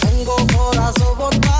Tengo corazón